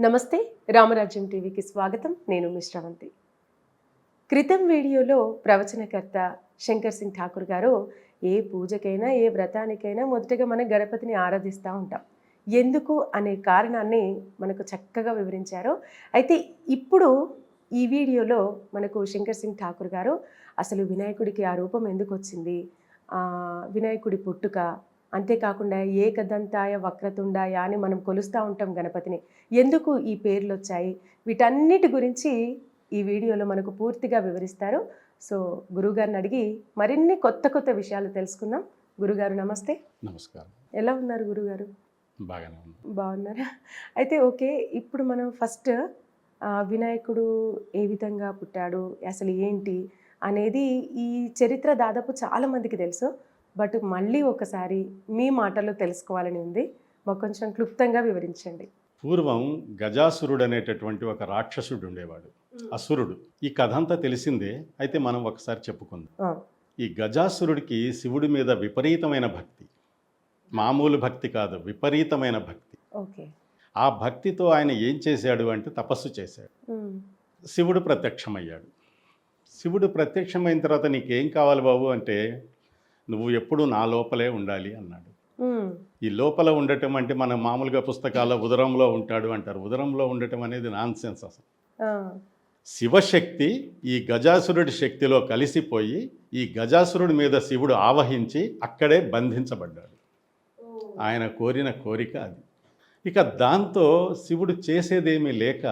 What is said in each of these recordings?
నమస్తే రామరాజ్యం టీవీకి స్వాగతం. నేను మిశ్రవంతి క్రితం వీడియోలో ప్రవచనకర్త శంకర్ సింగ్ ఠాకూర్ గారు ఏ పూజకైనా ఏ వ్రతానికైనా మొదటగా మనం గణపతిని ఆరాధిస్తూ ఉంటాం. ఎందుకు అనే కారణాన్ని మనకు చక్కగా వివరించారు. అయితే ఇప్పుడు ఈ వీడియోలో మనకు శంకర్ సింగ్ ఠాకూర్ గారు అసలు వినాయకుడికి ఆ రూపం ఎందుకు వచ్చింది? వినాయకుడి పుట్టుక అంతేకాకుండా ఏకదంతాయ వక్రతుండాయ అని మనం కొలుస్తూ ఉంటాం గణపతిని. ఎందుకు ఈ పేర్లు వచ్చాయి వీటన్నిటి గురించి ఈ వీడియోలో మనకు పూర్తిగా వివరిస్తారు. సో గురుగారిని అడిగి మరిన్ని కొత్త కొత్త విషయాలు తెలుసుకుందాం. గురుగారు నమస్తే. నమస్కారం. ఎలా ఉన్నారు గురుగారు బాగానే బాగున్నారా? అయితే ఓకే ఇప్పుడు మనం ఫస్ట్ వినాయకుడు ఏ విధంగా పుట్టాడు? అసలు ఏంటి? అనేది ఈ చరిత్ర దాదాపు చాలా మందికి తెలుసు. బట్ మళ్ళీ ఒకసారి మీ మాటల్లో తెలుసుకోవాలని ఉంది. మాకు కొంచెం క్లుప్తంగా వివరించండి. పూర్వం గజాసురుడు అనేటటువంటి ఒక రాక్షసుడు ఉండేవాడు. అసురుడు. ఈ కథ అంతా తెలిసిందే అయితే మనం ఒకసారి చెప్పుకుందాం. ఈ గజాసురుడికి శివుడి మీద విపరీతమైన భక్తి. మామూలు భక్తి కాదు విపరీతమైన భక్తి. ఓకే. ఆ భక్తితో ఆయన ఏం చేశాడు అంటే తపస్సు చేశాడు. శివుడు ప్రత్యక్షమయ్యాడు. శివుడు ప్రత్యక్షమైన తర్వాత నీకేం కావాలి బాబు అంటే నువ్వు ఎప్పుడు నా లోపలే ఉండాలి అన్నాడు. ఈ లోపల ఉండటం అంటే మనం మామూలుగా పుస్తకాల్లో ఉదరంలో ఉంటాడు అంటారు. ఉదరంలో ఉండటం అనేది నాన్ సెన్స్ అసలు శివశక్తి ఈ గజాసురుడి శక్తిలో కలిసిపోయి ఈ గజాసురుడి మీద శివుడు ఆవహించి అక్కడే బంధించబడ్డాడు. ఆయన కోరిన కోరిక అది. ఇక దాంతో శివుడు చేసేదేమీ లేక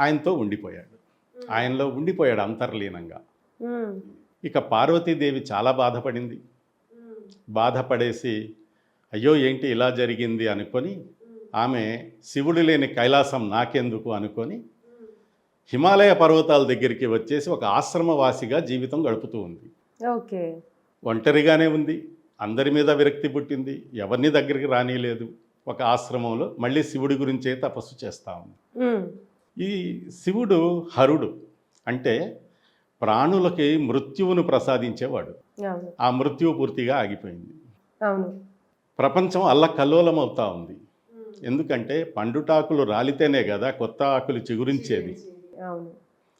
ఆయనతో ఉండిపోయాడు. ఆయనలో ఉండిపోయాడు అంతర్లీనంగా. ఇక పార్వతీదేవి చాలా బాధపడింది. బాధపడేసి అయ్యో ఏంటి ఇలా జరిగింది? అనుకొని ఆమె శివుడు లేని కైలాసం నాకెందుకు అనుకొని హిమాలయ పర్వతాల దగ్గరికి వచ్చేసి ఒక ఆశ్రమవాసిగా జీవితం గడుపుతూ ఉంది. ఓకే. ఒంటరిగానే ఉంది. అందరి మీద విరక్తి పుట్టింది. ఎవరిని దగ్గరికి రానిలేదు. ఒక ఆశ్రమంలో మళ్ళీ శివుడి గురించే తపస్సు చేస్తూ ఉంది. ఈ శివుడు హరుడు. అంటే ప్రాణులకి మృత్యువును ప్రసాదించేవాడు. ఆ మృత్యువు పూర్తిగా ఆగిపోయింది. ప్రపంచం అల్లకల్లోలం అవుతా ఉంది ఎందుకంటే పండుటాకులు రాలితేనే కదా కొత్త ఆకులు చిగురించేది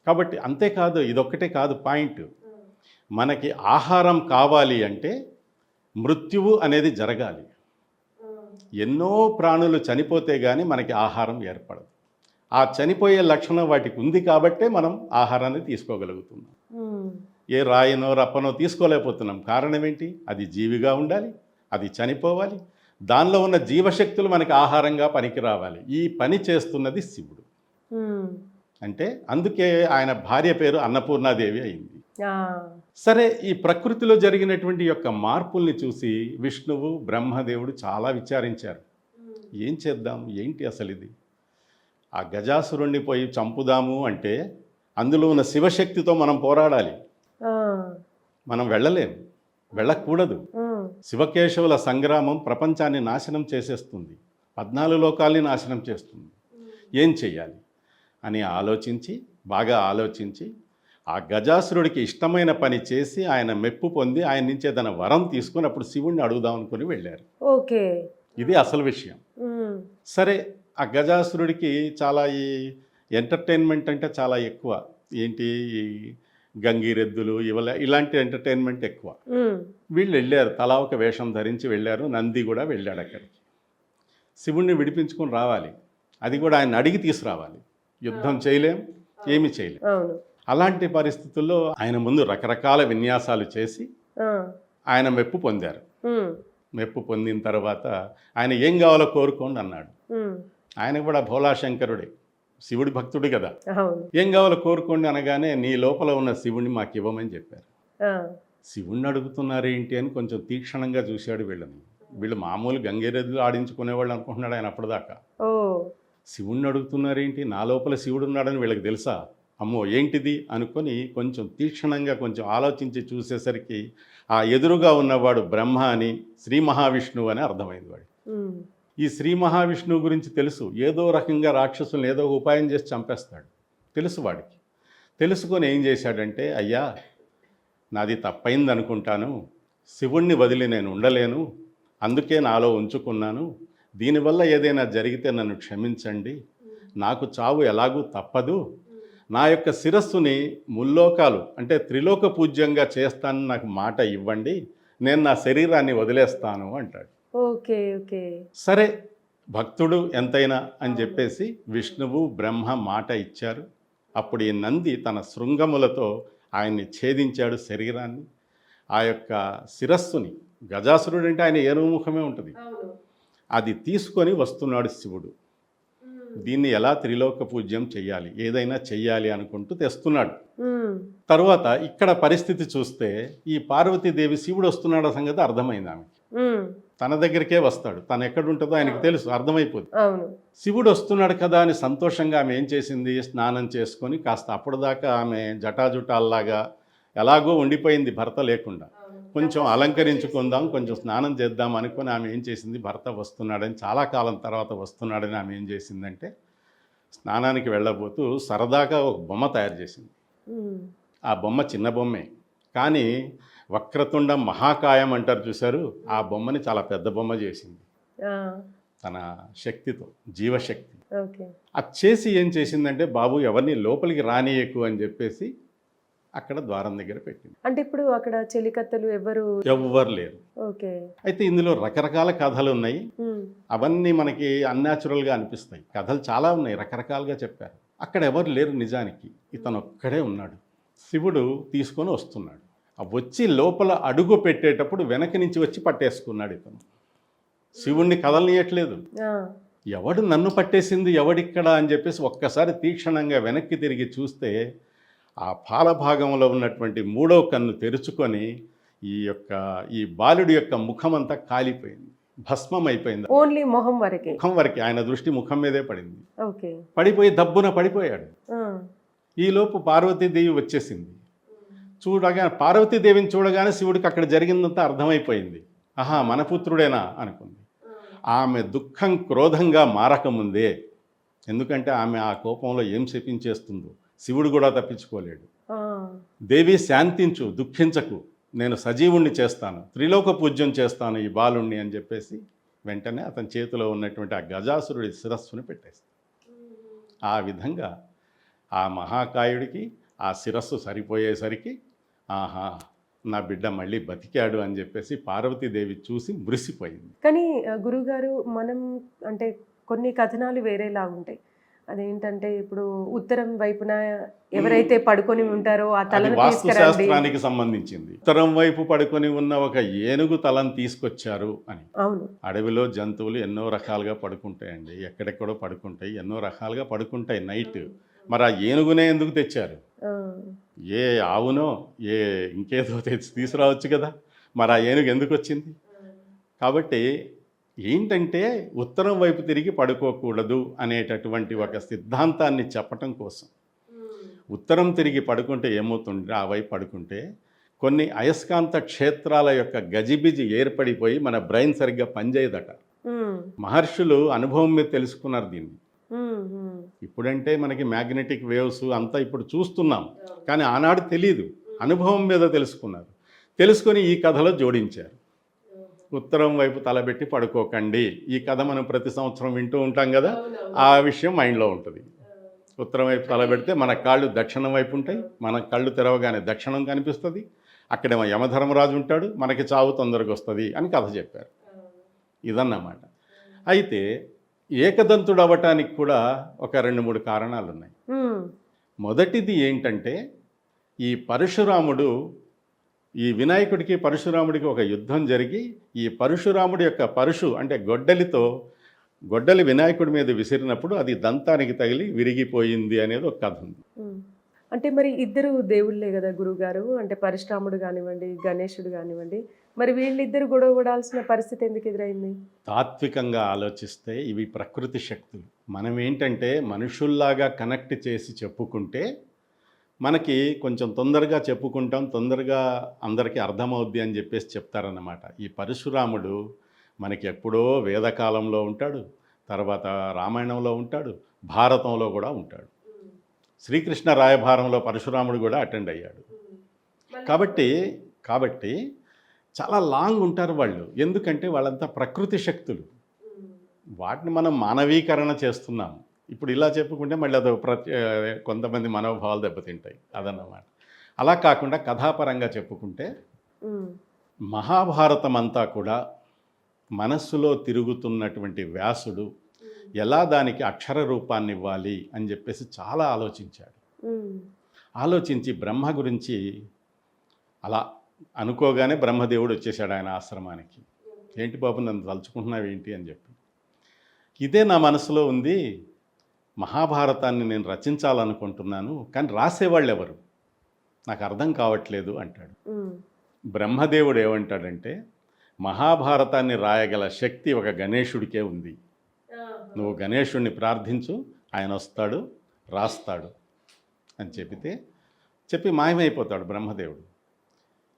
కాబట్టి అంతేకాదు ఇదొక్కటే కాదు పాయింట్. మనకి ఆహారం కావాలి అంటే మృత్యువు అనేది జరగాలి. ఎన్నో ప్రాణులు చనిపోతే కానీ మనకి ఆహారం ఏర్పడదు. ఆ చనిపోయే లక్షణం వాటికి ఉంది కాబట్టే మనం ఆహారాన్ని తీసుకోగలుగుతున్నాం. ఏ రాయినో రప్పనో తీసుకోలేకపోతున్నాం. కారణం ఏంటి? అది జీవిగా ఉండాలి అది చనిపోవాలి. దానిలో ఉన్న జీవశక్తులు మనకి ఆహారంగా పనికి రావాలి. ఈ పని చేస్తున్నది శివుడు. అంటే అందుకే ఆయన భార్య పేరు అన్నపూర్ణాదేవి అయింది. సరే ఈ ప్రకృతిలో జరిగినటువంటి యొక్క మార్పుల్ని చూసి విష్ణువు బ్రహ్మదేవుడు చాలా విచారించారు. ఏం చేద్దాం? ఏంటి అసలు ఇది ఆ గజాసురుణ్ణి పోయి చంపుదాము అంటే అందులో ఉన్న శివశక్తితో మనం పోరాడాలి. మనం వెళ్ళలేం. వెళ్ళకూడదు. శివకేశవుల సంగ్రామం ప్రపంచాన్ని నాశనం చేసేస్తుంది. పద్నాలుగు లోకాల్ని నాశనం చేస్తుంది. ఏం చెయ్యాలి? అని ఆలోచించి బాగా ఆలోచించి ఆ గజాసురుడికి ఇష్టమైన పని చేసి ఆయన మెప్పు పొంది ఆయన నుంచి ఏదైనా వరం తీసుకొని అప్పుడు శివుణ్ణి అడుగుదాం అనుకుని వెళ్ళారు. ఓకే. ఇది అసలు విషయం. సరే ఆ గజాసురుడికి చాలా ఈ ఎంటర్టైన్మెంట్ అంటే చాలా ఎక్కువ. ఏంటి? ఈ గంగిరెద్దులు ఇవల ఇలాంటి ఎంటర్టైన్మెంట్ ఎక్కువ. వీళ్ళు వెళ్ళారు. తలా ఒక వేషం ధరించి వెళ్ళారు. నంది కూడా వెళ్ళాడు అక్కడికి. శివుణ్ణి విడిపించుకొని రావాలి. అది కూడా ఆయన అడిగి తీసుకురావాలి. యుద్ధం చేయలేం ఏమి చేయలేం. అలాంటి పరిస్థితుల్లో ఆయన ముందు రకరకాల విన్యాసాలు చేసి ఆయన మెప్పు పొందారు. మెప్పు పొందిన తర్వాత ఆయన ఏం కావాలో కోరుకోండి అన్నాడు. ఆయన కూడా భోలాశంకరుడే శివుడి భక్తుడు కదా. ఏం కావాలో కోరుకోండి అనగానే నీ లోపల ఉన్న శివుణ్ణి మాకు ఇవ్వమని చెప్పారు. శివుణ్ణి అడుగుతున్నారేంటి అని కొంచెం తీక్షణంగా చూశాడు వీళ్ళని. వీళ్ళు మామూలు గంగిరెద్దులు ఆడించుకునేవాళ్ళు అనుకుంటున్నాడు ఆయన అప్పటిదాకా. శివుణ్ణి అడుగుతున్నారేంటి నా లోపల శివుడు ఉన్నాడని వీళ్ళకి తెలుసా? అమ్మో ఏంటిది? అనుకొని కొంచెం తీక్షణంగా కొంచెం ఆలోచించి చూసేసరికి ఆ ఎదురుగా ఉన్నవాడు బ్రహ్మ అని శ్రీ మహావిష్ణువు అని అర్థమైంది వాడు ఈ శ్రీ మహావిష్ణువు గురించి తెలుసు. ఏదో రకంగా రాక్షసులను ఏదో ఉపాయం చేసి చంపేస్తాడు. తెలుసు వాడికి. తెలుసుకొని ఏం చేశాడంటే అయ్యా నాది తప్పైంది అనుకుంటాను శివుణ్ణి వదిలి నేను ఉండలేను. అందుకే నాలో ఉంచుకున్నాను. దీనివల్ల ఏదైనా జరిగితే నన్ను క్షమించండి. నాకు చావు ఎలాగూ తప్పదు. నా యొక్క శిరస్సుని ముల్లోకాలు అంటే త్రిలోక పూజ్యంగా చేస్తానని నాకు మాట ఇవ్వండి. నేను నా శరీరాన్ని వదిలేస్తాను అంటాడు. Okay okay. సరే భక్తుడు ఎంతైనా అని చెప్పేసి విష్ణువు బ్రహ్మ మాట ఇచ్చారు. అప్పుడు ఈ నంది తన శృంగములతో ఆయన్ని ఛేదించాడు శరీరాన్ని. ఆ యొక్క శిరస్సుని గజాసురుడు అంటే ఆయన ఏనుముఖమే ఉంటుంది. అది తీసుకొని వస్తున్నాడు శివుడు. దీన్ని ఎలా త్రిలోక పూజ్యం చెయ్యాలి? ఏదైనా చెయ్యాలి అనుకుంటూ తెస్తున్నాడు. తరువాత ఇక్కడ పరిస్థితి చూస్తే ఈ పార్వతీదేవి శివుడు వస్తున్నాడు సంగతి అర్థమైంది ఆమెకి. తన దగ్గరికే వస్తాడు. తను ఎక్కడ ఉంటుందో ఆయనకు తెలుసు అర్థమైపోతుంది అవును. శివుడు వస్తున్నాడు కదా అని సంతోషంగా ఆమె ఏం చేసింది? స్నానం చేసుకొని కాస్త అప్పటిదాకా ఆమె జటాజుటాల్లాగా ఎలాగో ఉండిపోయింది భర్త లేకుండా. కొంచెం అలంకరించుకుందాం కొంచెం స్నానం చేద్దాం అనుకొని ఆమె ఏం చేసింది? భర్త వస్తున్నాడని చాలా కాలం తర్వాత వస్తున్నాడని ఆమె ఏం చేసిందంటే స్నానానికి వెళ్ళబోతూ సరదాగా ఒక బొమ్మ తయారు చేసింది. ఆ బొమ్మ చిన్న బొమ్మే. కానీ వక్రతుండం మహాకాయం అంటారు చూశారు. ఆ బొమ్మని చాలా పెద్ద బొమ్మ చేసింది. తన శక్తితో జీవశక్తి. ఓకే. అది చేసి ఏం చేసిందంటే బాబు ఎవరిని లోపలికి రానియకు అని చెప్పేసి అక్కడ ద్వారం దగ్గర పెట్టింది. అంటే ఇప్పుడు అక్కడ చెలికత్తలు ఎవరు ఎవ్వరు లేరు. ఓకే. అయితే ఇందులో రకరకాల కథలు ఉన్నాయి. అవన్నీ మనకి అన్యాచురల్గా అనిపిస్తాయి. కథలు చాలా ఉన్నాయి రకరకాలుగా చెప్పారు. అక్కడ ఎవరు లేరు నిజానికి. ఇతను ఒక్కడే ఉన్నాడు. శివుడు తీసుకొని వస్తున్నాడు. వచ్చి లోపల అడుగు పెట్టేటప్పుడు వెనక నుంచి వచ్చి పట్టేసుకున్నాడు ఇతను. శివుణ్ణి కదలనీయట్లేదు. ఎవడు నన్ను పట్టేసింది ఎవడిక్కడ అని చెప్పేసి ఒక్కసారి తీక్షణంగా వెనక్కి తిరిగి చూస్తే ఆ పాల భాగంలో ఉన్నటువంటి మూడో కన్ను తెరుచుకొని ఈ యొక్క ఈ బాలుడి యొక్క ముఖమంతా కాలిపోయింది. భస్మం అయిపోయింది ఓన్లీ మొహం వరకే. ముఖం వరకు. ఆయన దృష్టి ముఖం మీదే పడింది. పడిపోయి దబ్బున పడిపోయాడు. ఈలోపు పార్వతీదేవి వచ్చేసింది. చూడగా పార్వతీదేవిని చూడగానే శివుడికి అక్కడ జరిగిందంతా అర్థమైపోయింది. ఆహా మన పుత్రుడేనా అనుకుంది. ఆమె దుఃఖం క్రోధంగా మారకముందే. ఎందుకంటే ఆమె ఆ కోపంలో ఏం శపించేస్తుందో. శివుడు కూడా తప్పించుకోలేడు. దేవి శాంతించు దుఃఖించకు. నేను సజీవుణ్ణి చేస్తాను. త్రిలోక పూజ్యం చేస్తాను ఈ బాలుణ్ణి అని చెప్పేసి వెంటనే అతని చేతిలో ఉన్నటువంటి ఆ గజాసురుడి శిరస్సుని పెట్టేస్తాను ఆ విధంగా ఆ మహాకాయుడికి ఆ శిరస్సు సరిపోయేసరికి ఆహా నా బిడ్డ మళ్ళీ బతికాడు అని చెప్పేసి పార్వతీదేవి చూసి మురిసిపోయింది. కానీ గురుగారు మనం అంటే కొన్ని కథనాలు వేరేలా ఉంటాయి. అదేంటంటే ఇప్పుడు ఉత్తరం వైపున ఎవరైతే పడుకొని ఉంటారో ఆ అది తలను వాస్తు తీసుకురండి. శాస్త్రానికి సంబంధించింది. ఉత్తరం వైపు పడుకొని ఉన్న ఒక ఏనుగు తలను తీసుకొచ్చారు అని. అవును. అడవిలో జంతువులు ఎన్నో రకాలుగా పడుకుంటాయండి. ఎక్కడెక్కడో పడుకుంటాయి. ఎన్నో రకాలుగా పడుకుంటాయి నైట్. మరి ఆ ఏనుగునే ఎందుకు తెచ్చారు? ఏ ఆవునో ఏ ఇంకేదో తెచ్చి తీసుకురావచ్చు కదా. మరి ఆ ఏనుగు ఎందుకు వచ్చింది? కాబట్టి ఏంటంటే ఉత్తరం వైపు తిరిగి పడుకోకూడదు అనేటటువంటి ఒక సిద్ధాంతాన్ని చెప్పటం కోసం. ఉత్తరం తిరిగి పడుకుంటే ఏమవుతుంది ఆ వైపు పడుకుంటే కొన్ని అయస్కాంత క్షేత్రాల యొక్క గజిబిజి ఏర్పడిపోయి మన బ్రెయిన్ సరిగ్గా పనిచేయదట. మహర్షులు అనుభవం మీద తెలుసుకున్నారు దీన్ని. ఇప్పుడంటే మనకి మ్యాగ్నెటిక్ వేవ్స్ అంతా ఇప్పుడు చూస్తున్నాం. కానీ ఆనాడు తెలియదు అనుభవం మీద తెలుసుకున్నారు. తెలుసుకొని ఈ కథలో జోడించారు. ఉత్తరం వైపు తలబెట్టి పడుకోకండి. ఈ కథ మనం ప్రతి సంవత్సరం వింటూ ఉంటాం కదా? ఆ విషయం మైండ్లో ఉంటుంది. ఉత్తరం వైపు తలబెడితే మన కాళ్ళు దక్షిణం వైపు ఉంటాయి. మన కళ్ళు తెరవగానే దక్షిణం కనిపిస్తుంది. అక్కడేమో యమధర్మరాజు ఉంటాడు. మనకి చావు తొందరగా వస్తుంది అని కథ చెప్పారు. ఇదన్నమాట. అయితే ఏకదంతుడు అవ్వటానికి కూడా ఒక రెండు మూడు కారణాలు ఉన్నాయి మొదటిది ఏంటంటే ఈ పరశురాముడు ఈ వినాయకుడికి పరశురాముడికి ఒక యుద్ధం జరిగి ఈ పరశురాముడి యొక్క పరుషు అంటే గొడ్డలితో గొడ్డలి వినాయకుడి మీద విసిరినప్పుడు అది దంతానికి తగిలి విరిగిపోయింది అనేది ఒక కథ ఉంది. అంటే మరి ఇద్దరు దేవుళ్ళే కదా గురుగారు? అంటే పరశురాముడు కానివ్వండి గణేశుడు కానివ్వండి మరి వీళ్ళిద్దరు గొడవ పడాల్సిన పరిస్థితి ఎందుకు ఎదురైంది? తాత్వికంగా ఆలోచిస్తే ఇవి ప్రకృతి శక్తులు. మనం ఏంటంటే మనుషుల్లాగా కనెక్ట్ చేసి చెప్పుకుంటే మనకి కొంచెం తొందరగా చెప్పుకుంటాం తొందరగా అందరికీ అర్థమవుద్ది అని చెప్పేసి చెప్తారన్నమాట. ఈ పరశురాముడు మనకి ఎప్పుడో వేదకాలంలో ఉంటాడు తర్వాత రామాయణంలో ఉంటాడు భారతంలో కూడా ఉంటాడు. శ్రీకృష్ణ రాయభారంలో పరశురాముడు కూడా అటెండ్ అయ్యాడు. కాబట్టి కాబట్టి చాలా లాంగ్ ఉంటారు వాళ్ళు. ఎందుకంటే వాళ్ళంతా ప్రకృతి శక్తులు. వాటిని మనం మానవీకరణ చేస్తున్నాం ఇప్పుడు ఇలా చెప్పుకుంటే మళ్ళీ అదో ప్రతి కొంతమంది మనోభావాలు దెబ్బతింటాయి. అదన్నమాట. అలా కాకుండా కథాపరంగా చెప్పుకుంటే మహాభారతం అంతా కూడా మనస్సులో తిరుగుతున్నటువంటి వ్యాసుడు ఎలా దానికి అక్షర రూపాన్ని ఇవ్వాలి అని చెప్పేసి చాలా ఆలోచించాడు. ఆలోచించి బ్రహ్మ గురించి అలా అనుకోగానే బ్రహ్మదేవుడు వచ్చేసాడు ఆయన ఆశ్రమానికి. ఏంటి బాబు నన్ను తలుచుకుంటున్నావు ఏంటి అని చెప్పి. ఇదే నా మనసులో ఉంది మహాభారతాన్ని నేను రచించాలనుకుంటున్నాను కానీ రాసేవాళ్ళు ఎవరు నాకు అర్థం కావట్లేదు అంటాడు. బ్రహ్మదేవుడు ఏమంటాడంటే మహాభారతాన్ని రాయగల శక్తి ఒక గణేశుడికే ఉంది. నువ్వు గణేశుడిని ప్రార్థించు ఆయన వస్తాడు రాస్తాడు అని చెబితే చెప్పి మాయమైపోతాడు బ్రహ్మదేవుడు.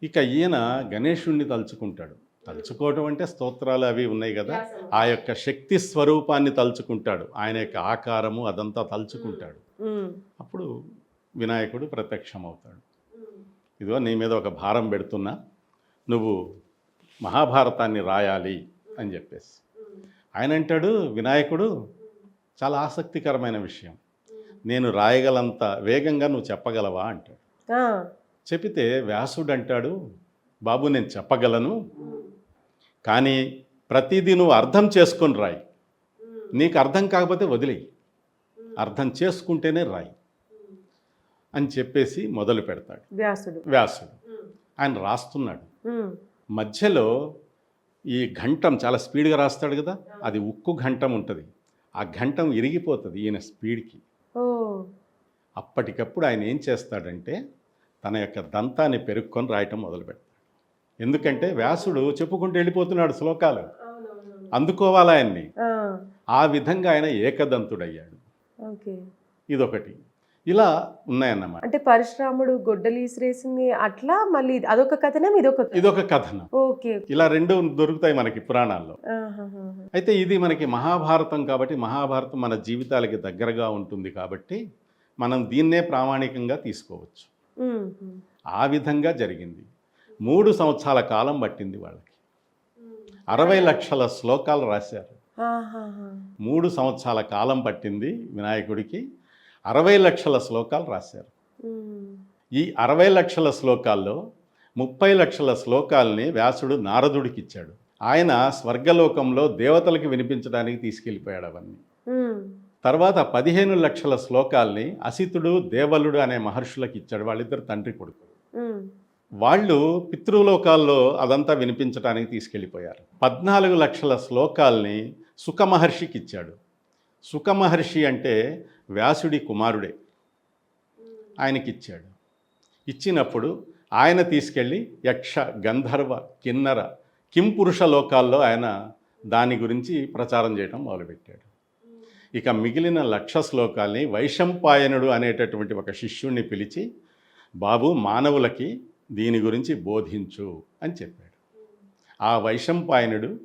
ఇక ఈయన గణేశుణ్ణి తలుచుకుంటాడు. తలుచుకోవటం అంటే స్తోత్రాలు అవి ఉన్నాయి కదా. ఆ యొక్క శక్తి స్వరూపాన్ని తలుచుకుంటాడు. ఆయన యొక్క ఆకారము అదంతా తలుచుకుంటాడు. ఉమ్, అప్పుడు వినాయకుడు ప్రత్యక్షమవుతాడు. ఇదిగో నీ మీద ఒక భారం పెడుతున్నా. నువ్వు మహాభారతాన్ని రాయాలి అని చెప్పేసి. ఆయన అంటాడు వినాయకుడు చాలా ఆసక్తికరమైన విషయం. నేను రాయగలంత వేగంగా నువ్వు చెప్పగలవా? అంటాడు. చెబితే వ్యాసుడు అంటాడు బాబు నేను చెప్పగలను కానీ ప్రతిదీ నువ్వు అర్థం చేసుకొని రాయి. నీకు అర్థం కాకపోతే వదిలేయి. అర్థం చేసుకుంటేనే రాయి. అని చెప్పేసి మొదలు పెడతాడు. వ్యాసుడు. వ్యాసుడు. ఆయన రాస్తున్నాడు. మధ్యలో ఈ ఘంటం చాలా స్పీడ్గా రాస్తాడు కదా అది ఉక్కు ఘంటం ఉంటుంది. ఆ ఘంటం ఇరిగిపోతుంది ఈయన స్పీడ్కి. ఓ. అప్పటికప్పుడు ఆయన ఏం చేస్తాడంటే తన యొక్క దంతాన్ని పెరుక్కొని రాయటం మొదలు పెడతాడు ఎందుకంటే వ్యాసుడు చెప్పుకుంటూ వెళ్ళిపోతున్నాడు శ్లోకాలు. అందుకోవాలి ఆయన్ని ఆ, విధంగా ఆయన ఏకదంతుడయ్యాడు. ఓకే. ఇదొకటి. ఇలా ఉన్నాయన్నమాట. అంటే పరశురాముడు గొడ్డలి ఇసిరేసింది అట్లా మళ్ళీ అదొక కథనం ఇదొక. ఇదొక కథనం. ఓకే ఇలా రెండు దొరుకుతాయి మనకి పురాణాల్లో. అయితే ఇది మనకి మహాభారతం కాబట్టి మహాభారతం మన జీవితాలకి దగ్గరగా ఉంటుంది కాబట్టి మనం దీన్నే ప్రామాణికంగా తీసుకోవచ్చు. ఆ విధంగా జరిగింది. మూడు సంవత్సరాల కాలం పట్టింది వాళ్ళకి. అరవై లక్షల శ్లోకాలు రాశారు. మూడు సంవత్సరాల కాలం పట్టింది వినాయకుడికి. అరవై లక్షల శ్లోకాలు రాశారు. ఈ అరవై లక్షల శ్లోకాల్లో ముప్పై లక్షల శ్లోకాల్ని వ్యాసుడు నారదుడికి ఇచ్చాడు. ఆయన స్వర్గలోకంలో దేవతలకి వినిపించడానికి తీసుకెళ్ళిపోయాడు అవన్నీ. తర్వాత పదిహేను లక్షల శ్లోకాల్ని అసితుడు దేవలుడు అనే మహర్షులకు ఇచ్చాడు వాళ్ళిద్దరు తండ్రి కొడుకు వాళ్ళు పితృలోకాల్లో అదంతా వినిపించడానికి తీసుకెళ్ళిపోయారు. పద్నాలుగు లక్షల శ్లోకాల్ని సుఖమహర్షికి ఇచ్చాడు. సుఖమహర్షి అంటే వ్యాసుడి కుమారుడే. ఆయనకి ఇచ్చాడు ఇచ్చినప్పుడు ఆయన తీసుకెళ్ళి యక్ష గంధర్వ కిన్నర కింపురుష లోకాల్లో ఆయన దాని గురించి ప్రచారం చేయడం మొదలుపెట్టాడు. ఇక మిగిలిన లక్ష శ్లోకాల్ని వైశంపాయనుడు అనేటటువంటి ఒక శిష్యుణ్ణి పిలిచి బాబు మానవులకి దీని గురించి బోధించు అని చెప్పాడు. ఆ వైశంపాయనుడు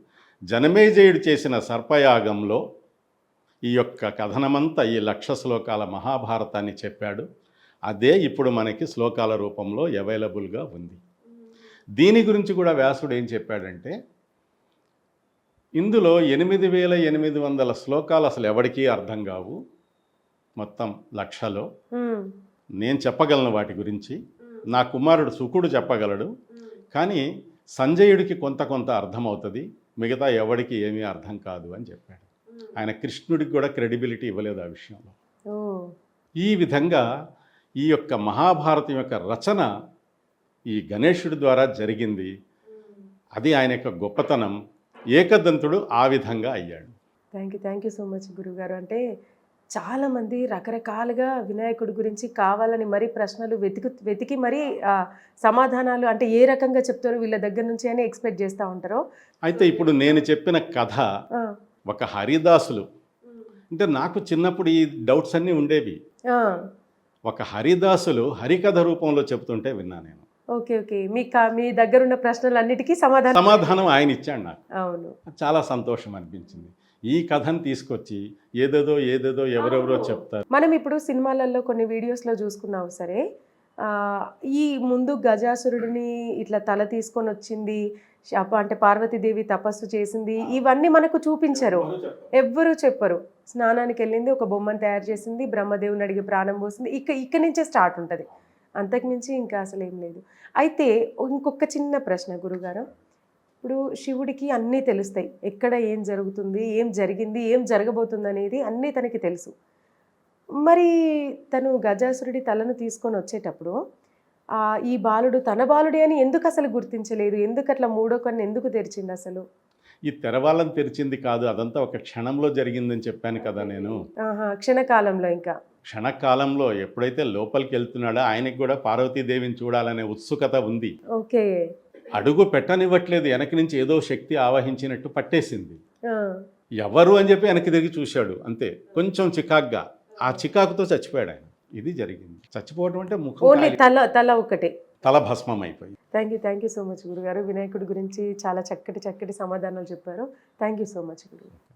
జనమేజయుడు చేసిన సర్పయాగంలో ఈ యొక్క కథనమంతా ఈ లక్ష శ్లోకాల మహాభారతాన్ని చెప్పాడు. అదే ఇప్పుడు మనకి శ్లోకాల రూపంలో అవైలబుల్గా ఉంది. దీని గురించి కూడా వ్యాసుడు ఏం చెప్పాడంటే ఇందులో ఎనిమిది వేల ఎనిమిది వందల శ్లోకాలు అసలు ఎవరికీ అర్థం కావు. మొత్తం లక్షలో. నేను చెప్పగలను వాటి గురించి. నా కుమారుడు సుకుడు చెప్పగలడు. కానీ సంజయుడికి కొంత కొంత అర్థమవుతుంది. మిగతా ఎవడికి ఏమీ అర్థం కాదు అని చెప్పాడు. ఆయన కృష్ణుడికి కూడా క్రెడిబిలిటీ ఇవ్వలేదు ఆ విషయంలో. ఈ విధంగా ఈ యొక్క మహాభారతం యొక్క రచన ఈ గణేశుడి ద్వారా జరిగింది. అది ఆయన యొక్క గొప్పతనం. ఏకదంతుడు ఆ విధంగా అయ్యాడు. Thank you thank you so much గురుగారు. అంటే చాలామంది రకరకాలుగా వినాయకుడి గురించి కావాలని మరీ ప్రశ్నలు వెతికి వెతికి మరీ సమాధానాలు అంటే ఏ రకంగా చెప్తారో వీళ్ళ దగ్గర నుంచి అని ఎక్స్పెక్ట్ చేస్తూ ఉంటారో. అయితే ఇప్పుడు నేను చెప్పిన కథ ఒక హరిదాసులు. అంటే నాకు చిన్నప్పుడు ఈ డౌట్స్ అన్నీ ఉండేవి. ఒక హరిదాసులు హరికథ రూపంలో చెప్తుంటే విన్నా నేను. Okay okay. మీ కా- మీ దగ్గర ఉన్న ప్రశ్నలన్నిటికీ సమాధానం సమాధానం ఆయన ఇచ్చాడు నాకు. అవును. చాలా సంతోషం అనిపించింది. ఈ కథను తీసుకొచ్చి ఏదేదో ఏదేదో ఎవరెవరో చెప్తారు. మనం ఇప్పుడు సినిమాలలో కొన్ని వీడియోస్లో చూసుకున్నావు సరే. ఈ ముందు గజాసురుడిని ఇట్లా తల తీసుకొని వచ్చింది అంటే పార్వతీదేవి తపస్సు చేసింది ఇవన్నీ మనకు చూపించరు. ఎవ్వరూ చెప్పరు. స్నానానికి వెళ్ళింది ఒక బొమ్మను తయారు చేసింది బ్రహ్మదేవుని అడిగి ప్రాణం పోసింది ఇక ఇక్కడి నుంచే స్టార్ట్ ఉంటుంది. అంతకుమించి ఇంకా అసలు ఏం లేదు. అయితే ఇంకొక చిన్న ప్రశ్న గురుగారు. ఇప్పుడు శివుడికి అన్నీ తెలుస్తాయి. ఎక్కడ ఏం జరుగుతుంది ఏం జరిగింది ఏం జరగబోతుంది అనేది అన్నీ తనకి తెలుసు. మరి తను గజాసురుడి తలను తీసుకొని వచ్చేటప్పుడు ఈ బాలుడు తన బాలుడే అని ఎందుకు అసలు గుర్తించలేదు? ఎందుకు అట్లా మూడో కన్ను ఎందుకు తెరిచింది అసలు? ఈ తెరవాళ్ళని తెరిచింది కాదు అదంతా ఒక క్షణంలో జరిగిందని చెప్పాను కదా నేను. ఆహా క్షణకాలంలో ఇంకా. క్షణకాలంలో ఎప్పుడైతే లోపలికి వెళ్తున్నాడో ఆయనకి కూడా పార్వతీదేవిని చూడాలనే ఉత్సుకత ఉంది. ఓకే. అడుగు పెట్టనివ్వట్లేదు. వెనక నుంచి ఏదో శక్తి ఆవహించినట్టు పట్టేసింది. ఎవరు అని చెప్పి వెనక్కి తిరిగి చూశాడు. అంతే. కొంచెం చికాగ్గా. ఆ చికాకుతో చచ్చిపోయాడు ఆయన. ఇది జరిగింది. చచ్చిపోవడం అంటే ముఖం తల తల ఒకటే తల భస్మం అయిపోయింది thank you thank you so much గురుగారు. వినాయకుడి గురించి చాలా చక్కటి చక్కటి సమాధానాలు చెప్పారు. థ్యాంక్ యూ సో మచ్ గురుగారు.